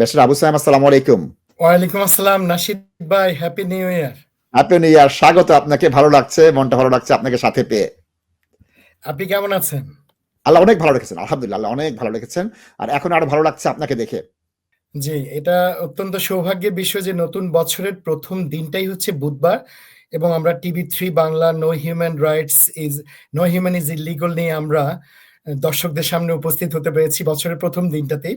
বেশর আবু সাইম আসসালামু আলাইকুম। ওয়ালাইকুম আসসালাম নাশিদ ভাই happy new year. Happy new year স্বাগত আপনাকে ভালো লাগছে মনটা ভালো লাগছে আপনাকে সাথে পেয়ে। আপনি কেমন আছেন? আল্লাহ অনেক ভালো রেখেছেন আলহামদুলিল্লাহ অনেক ভালো রেখেছেন আর এখন আরও ভালো লাগছে আপনাকে দেখে। জি এটা অত্যন্ত সৌভাগ্যের বিষয় যে নতুন বছরের প্রথম দিনটাই হচ্ছে বুধবার এবং আমরা TV three Bangla no human rights is no human is illegal নিয়ে আমরা দর্শকদের সামনে উপস্থিত হতে পেরেছি বছরের প্রথম দিনটাতেই।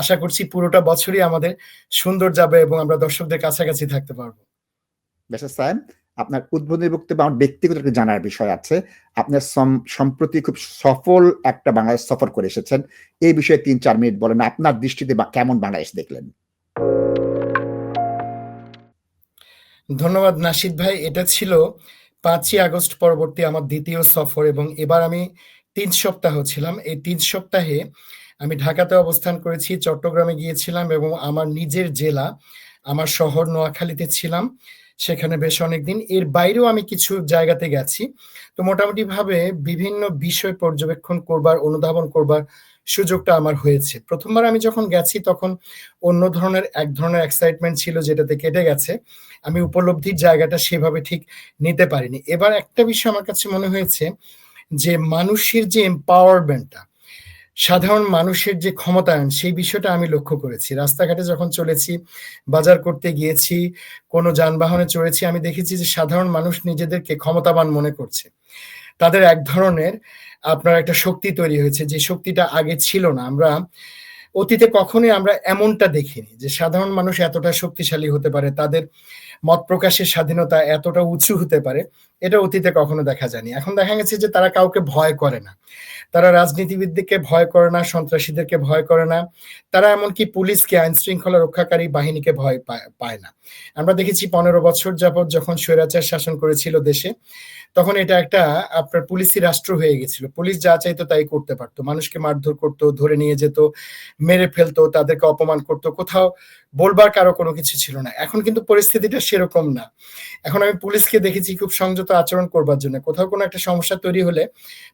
আশা করছি পুরোটা বছরই আমাদের সুন্দর যাবে এবং আমরা দর্শকদের কাছাকাছি থাকতে পারব। বেশর সাইম আপনার উদ্বোধনী বক্তব্য আমার ব্যক্তিগত একটা জানার বিষয় আছে। আপনার সম্প্রতি খুব সফল একটা বাংলাদেশ সফর করে এসেছেন। এই বিষয়ে তিন চার মিনিট বলেন আপনার দৃষ্টিতে কেমন বাংলাদেশ দেখলেন? ধন্যবাদ নাসিদ ভাই। এটা ছিল পাঁচই আগস্ট পরবর্তী আমার দ্বিতীয় সফর এবং এবার আমি তিন সপ্তাহ ছিলাম। এই তিন সপ্তাহে আমি ঢাকাতে অবস্থান করেছি, চট্টগ্রামে গিয়েছিলাম এবং আমার নিজের জেলা, আমার শহর নোয়াখালীতে ছিলাম। সেখানে বেশ অনেকদিন। এর বাইরেও আমি কিছু জায়গাতে গেছি। তো মোটামুটি ভাবে বিভিন্ন বিষয় পর্যবেক্ষণ করবার, অনুধাবন করবার সুযোগটা আমার হয়েছে। প্রথমবার আমি যখন গেছি, তখন অন্য ধরনের, এক ধরনের এক্সাইটমেন্ট ছিল যেটাতে কেটে গেছে। আমি উপলব্ধির জায়গাটা সেভাবে ঠিক নিতে পারিনি। এবার একটা বিষয় আমার কাছে মনে হয়েছে যে মানুষের যে এম্পাওয়ারমেন্টটা সাধারণ মানুষের যে ক্ষমতায়ন, সেই বিষয়টা আমি লক্ষ্য করেছি। রাস্তাঘাটে যখন চলেছি, বাজার করতে গিয়েছি, কোনো যানবাহনে চড়েছি, আমি দেখেছি যে সাধারণ মানুষ নিজেদেরকে ক্ষমতাবান মনে করছে। তাদের এক ধরনের আপনার একটা শক্তি তৈরি হয়েছে, যে শক্তিটা আগে ছিল না। আমরা অতীতে কখনোই আমরা এমনটা দেখিনি যে সাধারণ মানুষ এতটা শক্তিশালী হতে পারে, তাদের মত প্রকাশের স্বাধীনতা এতটা উঁচু হতে পারে। এটা অতীতে কখনো দেখা যায়নি। এখন দেখা গেছে যে তারা কাউকে ভয় করে না। তারা রাজনীতিবিদদেরকে ভয় করে না, সন্ত্রাসীদেরকে ভয় করে না। তারা এমনকি পুলিশকে আইন শৃঙ্খলা রক্ষাকারী বাহিনীকে ভয় পায়- না। আমরা দেখেছি পনেরো বছর যাবৎ যখন স্বৈরাচার শাসন করেছিল দেশে, তখন এটা একটা আপনার পুলিশি রাষ্ট্র হয়ে গেছিল। পুলিশ যা চাইতো তাই করতে পারতো। মানুষকে মারধর করতো, ধরে নিয়ে যেত, মেরে ফেলতো, তাদেরকে অপমান করতো। কোথাও বলবার কারও কোনো কিছু ছিল না। এখন কিন্তু পরিস্থিতিটা সেরকম না। এখন আমি পুলিশকে দেখেছি, খুব সংযত আচরণ করবার জন্য। কোথাও কোনো একটা সমস্যা তৈরি হলে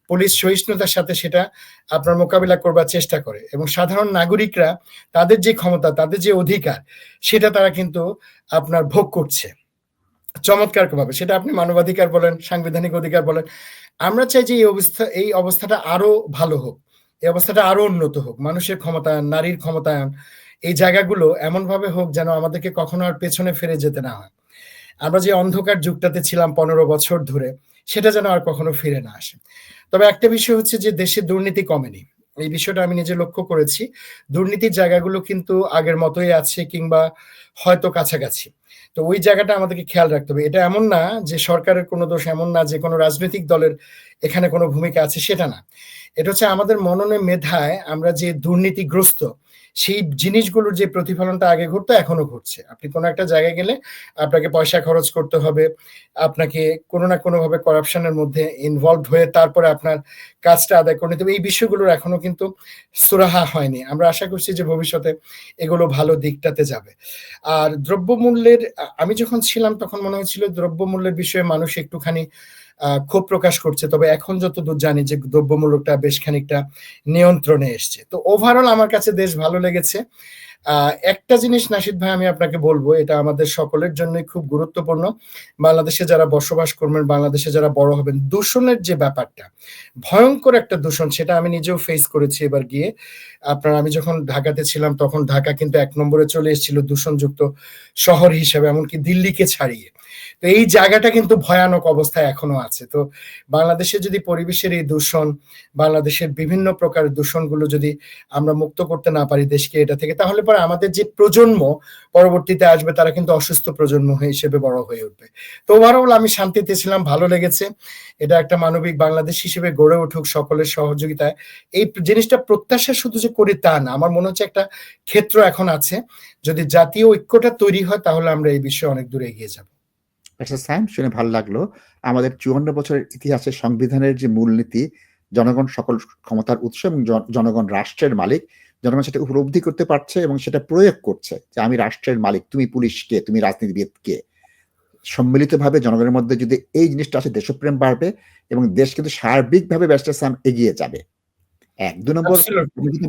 পুলিশ সহিষ্ণুতার সাথে সেটা আপনার মোকাবিলা করবার চেষ্টা করে এবং সাধারণ নাগরিকরা তাদের যে ক্ষমতা, তাদের যে অধিকার, সেটা তারা কিন্তু আপনার ভোগ করছে। চমৎকার ভাবে সেটা আপনি মানবাধিকার বলেন, সাংবিধানিক অধিকার বলেন। আমরা চাই যে এই অবস্থা, এই অবস্থাটা আরও ভালো হোক। এই অবস্থাটা আরও উন্নত হোক। মানুষের ক্ষমতায়ন নারীর ক্ষমতায়ন, এই জায়গাগুলো এমন ভাবে হোক যেন আমাদেরকে কখনো আর পেছনে ফিরে যেতে না হয়। আমরা যে অন্ধকার যুগটাতে ছিলাম পনেরো বছর ধরে, সেটা যেন আর কখনো ফিরে না আসে। তবে একটা বিষয় হচ্ছে যে দেশে দুর্নীতি কমেনি। এই বিষয়টা আমি নিজে লক্ষ্য করেছি। দুর্নীতির জায়গাগুলো কিন্তু আগের মতোই আছে কিংবা হয়তো কাছাকাছি। তো ওই জায়গাটা আমাদেরকে খেয়াল রাখতে হবে। এটা এমন না যে সরকারের কোনো দোষ এমন না যে কোনো রাজনৈতিক দলের এখানে কোনো ভূমিকা আছে, সেটা না। এটা হচ্ছে আমাদের মননে মেধায় আমরা যে দুর্নীতিগ্রস্ত, সেই জিনিসগুলোর যে প্রতিফলনটা আগে ঘটতো এখনও ঘটছে। আপনি কোনো একটা জায়গায় গেলে আপনাকে পয়সা খরচ করতে হবে, আপনাকে কোনো না কোনোভাবে করাপশনের মধ্যে ইনভলভ হয়ে তারপরে আপনার কাজটা আদায় করে নিতে হবে। এই বিষয়গুলোর এখনও কিন্তু সুরাহা হয়নি। আমরা আশা করছি যে ভবিষ্যতে এগুলো ভালো দিকটাতে যাবে। আর দ্রব্যমূল্যের, আমি যখন ছিলাম তখন মনে হয়েছিল দ্রব্যমূল্যের বিষয়ে মানুষ একটুখানি ক্ষোভ প্রকাশ করছে। তবে এখন যতদূর জানি যে দ্রব্যমূল্যটা বেশ খানিকটা নিয়ন্ত্রণে এসছে। তো ওভারঅল আমার কাছে দেশ ভালো লেগেছে। একটা জিনিস নাসিদ ভাই, আমি আপনাকে বলব, এটা আমাদের সকলের জন্যই খুব গুরুত্বপূর্ণ। বাংলাদেশে যারা বসবাস করবেন, বাংলাদেশে যারা বড় হবেন, দূষণের যে ব্যাপারটা, ভয়ঙ্কর একটা দূষণ, সেটা আমি নিজেও ফেস করেছি এবার গিয়ে। আপনার, আমি যখন ঢাকাতে ছিলাম, তখন ঢাকা কিন্তু এক নম্বরে চলে এসেছিল দূষণযুক্ত শহর হিসেবে, এমনকি দিল্লিকে ছাড়িয়ে। তো এই জায়গাটা কিন্তু ভয়ানক অবস্থায় এখনও আছে। তো বাংলাদেশে যদি পরিবেশের এই দূষণ, বাংলাদেশের বিভিন্ন প্রকারের দূষণগুলো যদি আমরা মুক্ত করতে না পারি দেশকে এটা থেকে, তাহলে পরে আমাদের যে প্রজন্ম পরবর্তীতে আসবে, তারা কিন্তু অসুস্থ প্রজন্ম হিসেবে বড় হয়ে উঠবে। তো ওভারঅল আমি শান্তিতে ছিলাম, ভালো লেগেছে। এটা একটা মানবিক বাংলাদেশ হিসেবে গড়ে উঠুক সকলের সহযোগিতায়। এই জিনিসটা প্রত্যাশা শুধু যে করি তা না, আমার মনে হচ্ছে একটা ক্ষেত্র এখন আছে। যদি জাতীয় ঐক্যটা তৈরি হয়, তাহলে আমরা এই বিষয়ে অনেক দূরে এগিয়ে যাব। আচ্ছা স্যাম, শুনে ভালো লাগল। আমাদের চুয়ান্ন বছরের ইতিহাসে সংবিধানের যে মূলনীতি, জনগণ সকল ক্ষমতার উৎস এবং জন- জনগণ রাষ্ট্রের মালিক জনগণ সেটা উপলব্ধি করতে পারছে এবং সেটা প্রয়োগ করছে যে আমি রাষ্ট্রের মালিক তুমি পুলিশ কে তুমি রাজনীতিবিদ কে সম্মিলিতভাবে জনগণের মধ্যে যদি এই জিনিসটা আসে দেশপ্রেম বাড়বে এবং দেশ কিন্তু সার্বিকভাবে ব্যবসা সাম এগিয়ে যাবে এক। ২ নম্বর.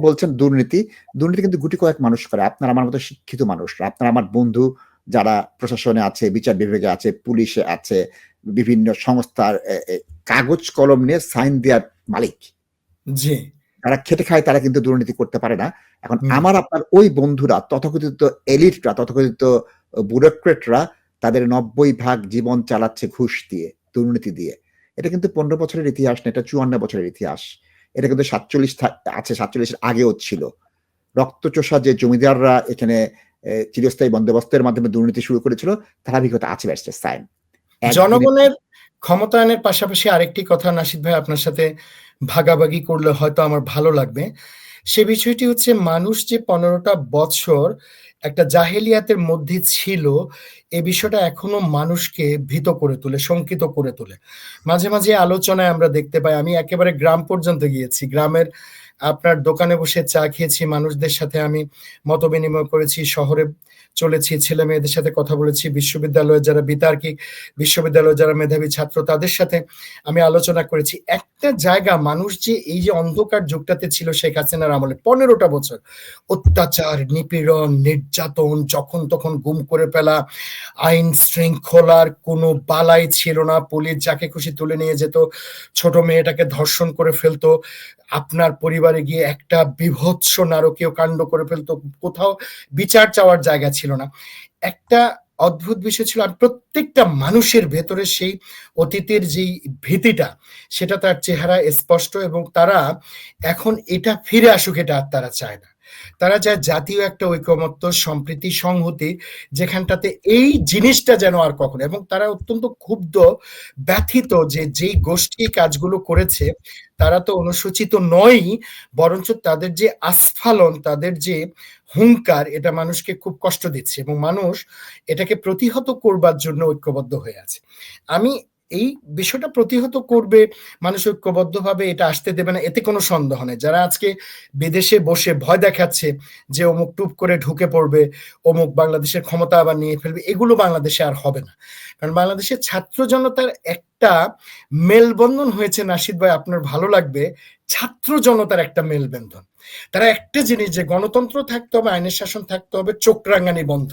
বলছেন দুর্নীতি, দুর্নীতি কিন্তু গুটি কয়েক মানুষ করে। আপনার আমার মতো শিক্ষিত মানুষরা, আপনার আমার বন্ধু যারা প্রশাসনে আছে, বিচার বিভাগে আছে, পুলিশে আছে, বিভিন্ন সংস্থার কাগজ কলম নিয়ে সাইন দেওয়ার মালিক। জি। যারা খেটে খায় তারা কিন্তু দুর্নীতি করতে পারে না। এখন আমার আপনার ওই বন্ধুরা তথাকথিত এলিটরা, তথাকথিত ব্যুরোক্রেটরা তাদের ৯০ ভাগ জীবন চালাচ্ছে ঘুষ দিয়ে, দুর্নীতি দিয়ে। এটা কিন্তু ১৫ বছরের ইতিহাস না, এটা ৫৪ বছরের ইতিহাস। এটা কিন্তু ৪৭ থা আছে ৪৭ এর আগেও ছিল। রক্তচোষা যে জমিদাররা এখানে চিরস্থায়ী বন্দোবস্তের মাধ্যমে দুর্নীতি শুরু করেছিল, ধারাবাহিকতা আছে ব্যারিস্টার সায়েম। জনগণের ক্ষমতায়নের পাশাপাশি আরেকটি কথা নাসিদ ভাই আপনার সাথে ভাগাভাগি করলে হয়তো আমার ভালো লাগবে। সে বিষয়টি হচ্ছে মানুষ যে ১৫ টা বছর একটা জাহেলিয়াতের মধ্যে ছিল, এ বিষয়টা এখনও মানুষকে ভীত করে তোলে, শঙ্কিত করে তোলে। মাঝে, মাঝে আলোচনায় আমরা দেখতে পাই, আমি একেবারে গ্রাম পর্যন্ত গিয়েছি। গ্রামের আপনার দোকানে বসে চা খেয়েছি, মানুষদের সাথে আমি মতবিনিময় করেছি, শহরে চলেছি, ছেলে মেয়েদের সাথে কথা বলেছি, বিশ্ববিদ্যালয়ের যারা বিতার্কিক, বিশ্ববিদ্যালয়ের যারা মেধাবী ছাত্র তাদের সাথে আমি আলোচনা করেছি। একটা জায়গা মানুষ যে এই যে অন্ধকার যুগটাতে ছিল শেখ হাসিনার আমলে ১৫ টা বছর অত্যাচার, নিপীড়ন, নির্যাতন, যখন তখন গুম করে ফেলা, আইন শৃঙ্খলার কোনো বালাই ছিল না। পুলিশ যাকে খুশি তুলে নিয়ে যেত। ছোট মেয়েটাকে ধর্ষণ করে ফেলতো আপনার পরিবারে গিয়ে একটা বীভৎস নারকীয় কাণ্ড করে ফেলত। কোথাও বিচার চাওয়ার জায়গা ছিল না। একটা অদ্ভুত বিষয় ছিল আর প্রত্যেকটা মানুষের ভেতরে সেই অতীতের যেই ভীতিটা, সেটা তার চেহারায় স্পষ্ট এবং তারা এখন এটা ফিরে আসুক এটা আর তারা চায় না। তারা চায় জাতীয় একটা ঐকমত্য, সম্প্রীতি, সংহতি যেখানটাতে এই জিনিসটা যেন আর কখনো এবং তারা অত্যন্ত ক্ষুব্ধ, ব্যথিত যে যেই গোষ্ঠী কাজগুলো করেছে, তারা তো অনুসূচিত নয় বরঞ্চ তাদের যে আস্ফালন, তাদের যে হুঙ্কার এটা মানুষকে খুব কষ্ট দিচ্ছে এবং মানুষ এটাকে প্রতিহত করবার জন্য ঐক্যবদ্ধ হয়ে আছে। আমি এই বিষয়টা প্রতিহত করবে, মানুষ ঐক্যবদ্ধভাবে এটা আসতে দেবে না, এতে কোনো সন্দেহ নেই। যারা আজকে বিদেশে বসে ভয় দেখাচ্ছে যে অমুক টুপ করে ঢুকে পড়বে, অমুক বাংলাদেশের ক্ষমতা আবার নিয়ে ফেলবে, এগুলো বাংলাদেশে আর হবে না। কারণ বাংলাদেশের ছাত্র জনতার একটা মেলবন্ধন হয়েছে নাসিদ ভাই আপনার ভালো লাগবে, ছাত্র জনতার একটা মেলবন্ধন। তারা একটা জিনিস যে গণতন্ত্র থাকতে হবে, আইনের শাসন থাকতে হবে, চোখ রাঙানি বন্ধ।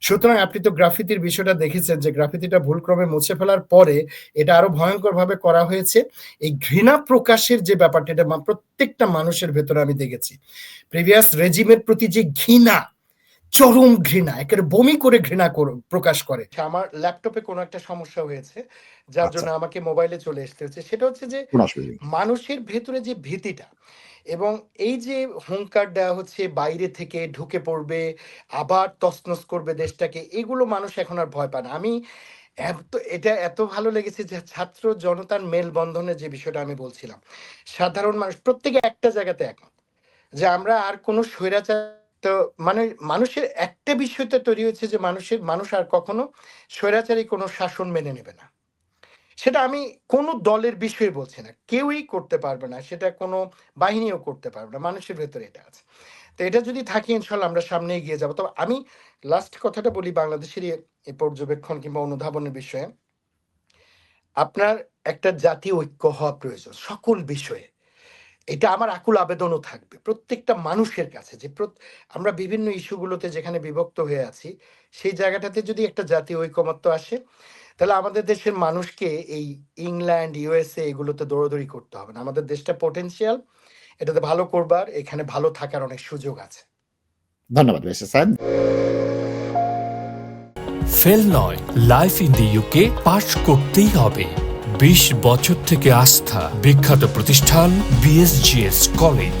সুতরাং আপনি তো গ্রাফিতির বিষয়টা দেখেছেন যে গ্রাফিতিটা ভুলক্রমে মুছে ফেলার পরে এটা আরও ভয়ংকরভাবে করা হয়েছে। এই ঘৃণা প্রকাশের যে ব্যাপারটা এটা প্রত্যেকটা মানুষের ভেতরে আমি দেখেছি। প্রিভিয়াস রেজিমের প্রতি যে ঘৃণা, চরম ঘৃণা, একেবারে বমি করে ঘৃণা কর প্রকাশ করে। আমার ল্যাপটপে কোনো একটা সমস্যা হয়েছে, যার জন্য আচ্ছা। আমাকে মোবাইলে চলে আসতে হচ্ছে। সেটা হচ্ছে যে। মানুষের ভেতরে যে ভীতিটা এবং এই যে হুঙ্কার দেওয়া হচ্ছে বাইরে থেকে ঢুকে পড়বে, আবার তছনছ করবে দেশটাকে, এগুলো মানুষ এখন আর ভয় পায় না। আমি এত এটা এত ভালো লেগেছে যে ছাত্র জনতার মেলবন্ধনের যে বিষয়টা আমি বলছিলাম। সাধারণ মানুষ প্রত্যেকে একটা জায়গাতে একমত। যে আমরা আর কোনো স্বৈরাচার তো মানে মানুষের একটা বিষয়টা তৈরি হয়েছে যে মানুষের মানুষ আর কখনো স্বৈরাচারী কোনো শাসন মেনে নেবে না। সেটা আমি কোনো দলের বিষয়ে বলছি না। কেউই করতে পারবে না। সেটা কোনো বাহিনীও করতে পারবে না। মানুষের ভেতরে এটা আছে। তো এটা যদি থাকে ইনশাআল্লাহ আমরা সামনে এগিয়ে যাব তবে আমি লাস্ট কথাটা বলি বাংলাদেশেরই এই পর্যবেক্ষণ কিংবা অনুধাবনের বিষয়ে। আপনার একটা জাতীয় ঐক্য হওয়া প্রয়োজন সকল বিষয়ে। এটা আমার আকুল আবেদনও থাকবে। প্রত্যেকটা মানুষের কাছে যে আমরা বিভিন্ন ইস্যুগুলোতে যেখানে বিভক্ত হয়ে আছি, সেই জায়গাটাতে যদি একটা জাতীয় ঐকমত্য আসে, তাহলে আমাদের দেশের মানুষকে এই ইংল্যান্ড, ইউএসএ এগুলোতে দৌড়াদৌড়ি করতে হবে না। আমাদের দেশটা পটেনশিয়াল, এটাতে ভালো করবার, এখানে ভালো থাকার অনেক সুযোগ আছে। ধন্যবাদ। ফেল নয় life in the UK pass করতেই হবে বিশ বছর থেকে আস্থা বিখ্যাত প্রতিষ্ঠান BSGS college